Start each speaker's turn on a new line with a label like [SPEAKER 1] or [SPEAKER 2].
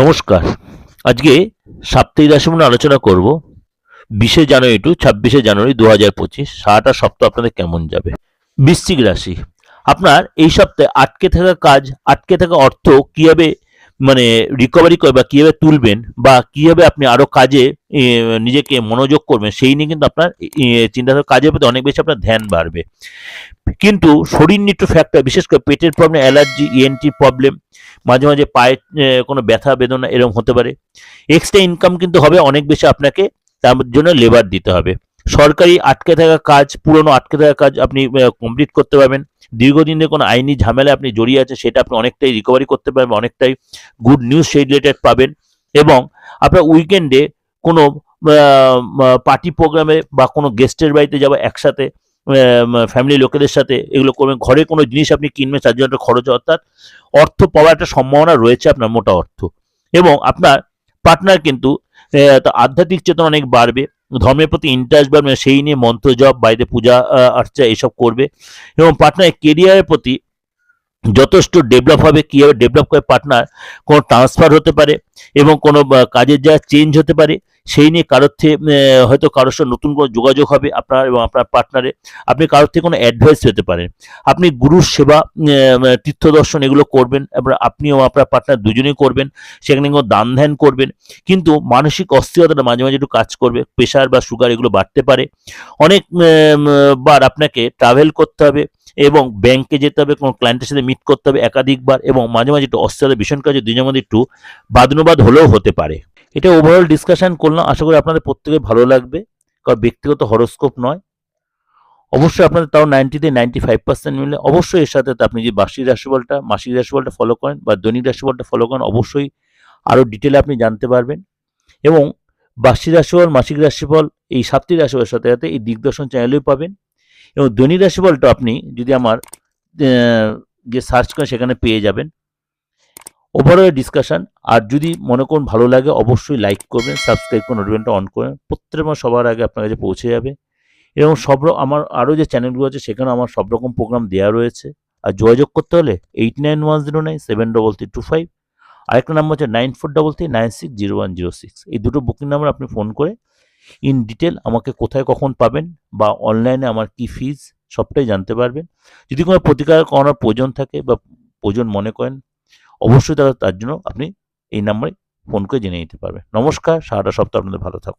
[SPEAKER 1] নমস্কার। আজকে সাপ্তাহিক রাশি মনে আলোচনা করব। বিশে জানুয়ারি টু ছাব্বিশে জানুয়ারি দু হাজার পঁচিশ, সারাটা সপ্তাহ আপনাদের কেমন যাবে? বৃশ্চিক রাশি। আপনার এই সপ্তাহে আটকে থাকা কাজ, আটকে থাকা অর্থ কীভাবে মানে রিকভারি করে বা কীভাবে তুলবেন বা কীভাবে আপনি আরও কাজে নিজেকে মনোযোগ করবেন সেই নিয়ে কিন্তু আপনার চিন্তাধারা কাজের প্রতি অনেক বেশি আপনার ধ্যান বাড়বে। কিন্তু শরীর নিয়ে ফ্যাক্টর বিশেষ করে পেটের প্রবলেম অ্যালার্জি ইএনটি প্রবলেম মাঝে মাঝে পায়ে এ, কোনো ব্যথা বেদনা এরকম হতে পারে। এক্সট্রা ইনকাম কিন্তু হবে অনেক বেশি আপনাকে তার জন্য লেবার দিতে হবে। সরকারি আটকে থাকা কাজ, পুরনো আটকে থাকা কাজ আপনি কমপ্লিট করতে পারবেন। দীর্ঘদিনের কোনো আইনি ঝামেলা আপনি জড়িয়ে আছে সেটা আপনি অনেকটাই রিকভারি করতে পারবেন, অনেকটাই গুড নিউজ সেই রিলেটেড পাবেন। এবং আপনার উইকেন্ডে কোনো পার্টি প্রোগ্রামে বা কোনো গেস্টের বাড়িতে যাওয়া একসাথে ফ্যামিলি লোকেদের সাথে, এগুলো করবেন। ঘরে কোনো জিনিস আপনি কিনবেন তার জন্য খরচ, অর্থাৎ অর্থ পাওয়ার একটা সম্ভাবনা রয়েছে আপনার, মোটা অর্থ। এবং আপনার পার্টনার কিন্তু আধ্যাত্মিক চেতনা অনেক বাড়বে। ধর্মের প্রতি ইন্টারেস্ট বাড়বে সেই নিয়ে মন্ত্র জপ বাড়িতে পূজা আর্চা এসব করবে। এবং পার্টনার কেরিয়ারের প্রতি যথেষ্ট ডেভেলপ হবে। কীভাবে ডেভেলপ করে পার্টনার কোনো ট্রান্সফার হতে পারে? এবং কোনো কাজের যা চেঞ্জ হতে পারে, সেই নিয়ে কারোর থেকে হয়তো কারোর সাথে নতুন কোনো যোগাযোগ হবে আপনার এবং আপনার পার্টনারে আপনি কারোর থেকে কোনো অ্যাডভাইস পেতে পারেন। আপনি গুরুর সেবা তীর্থ দর্শন এগুলো করবেন এবার আপনি আপনিও আপনার পার্টনার দুজনেই করবেন, সেখানে কোনো দান ধ্যান করবেন। কিন্তু মানসিক অস্থিরতাটা মাঝে মাঝে একটু কাজ করবে প্রেশার বা সুগার এগুলো বাড়তে পারে। অনেক বার আপনাকে ট্রাভেল করতে হবে, এবং ব্যাংকে যেতে হবে, কোনো ক্লায়েন্টের সাথে মিট করতে হবে একাধিকবার, এবং মাঝে মাঝে একটু অস্থিরতা ভীষণ কাজে, দুজনের মধ্যে একটু বাদনুবাদ হলেও হতে পারে। এটা ওভারঅল ডিসকাশন করলাম, আশা করি আপনাদের প্রত্যেকের ভালো লাগবে, কারণ ব্যক্তিগত হরস্কোপ নয়। অবশ্যই আপনাদের তাও নাইনটিতে নাইনটি ফাইভ পার্সেন্ট মিলে অবশ্যই এর সাথে আপনি যে বার্ষিক রাশিফলটা, মাসিক রাশিফলটা ফলো করেন বা দৈনিক রাশিফলটা ফলো করেন, অবশ্যই আরও ডিটেলে আপনি জানতে পারবেন। এবং বার্ষিক রাশিফল, মাসিক রাশিফল, এই সাপ্তাহিক রাশিফলের সাথে সাথে এই দিগদর্শন চ্যানেলেও পাবেন। এবং দৈনিক রাশিফলটা আপনি যদি আমার যে সার্চ করেন সেখানে পেয়ে যাবেন। ওভারঅল ডিসকাশন আর যদি মনে করুন ভালো লাগে, অবশ্যই লাইক করবেন সাবস্ক্রাইব করে নোটিফিকেশনটা অন করবেন প্রত্যেক মাস সবার আগে আপনার কাছে পৌঁছে যাবে। এবং সব আমার আরও যে চ্যানেলগুলো আছে সেখানে আমার সব রকম প্রোগ্রাম দেওয়া রয়েছে। আর যোগাযোগ করতে হলে eight nine one zero nine seven double three two five আরেকটা নাম্বার হচ্ছে nine four double three nine six zero one zero six এই দুটো বুকিং নাম্বার আপনি ফোন করে ইন ডিটেল আমাকে কোথায় কখন পাবেন বা অনলাইনে আমার কি ফিজ সবটাই জানতে পারবেন। যদি কোনো প্রতিকার করানোর প্রয়োজন থাকে বা প্রয়োজন মনে করেন অবশ্যই তার তার জন্য আপনি এই নাম্বারে ফোন করে জেনে নিতে পারবেন। নমস্কার, সারাটা সপ্তাহ আপনাদের ভালো থাকুন।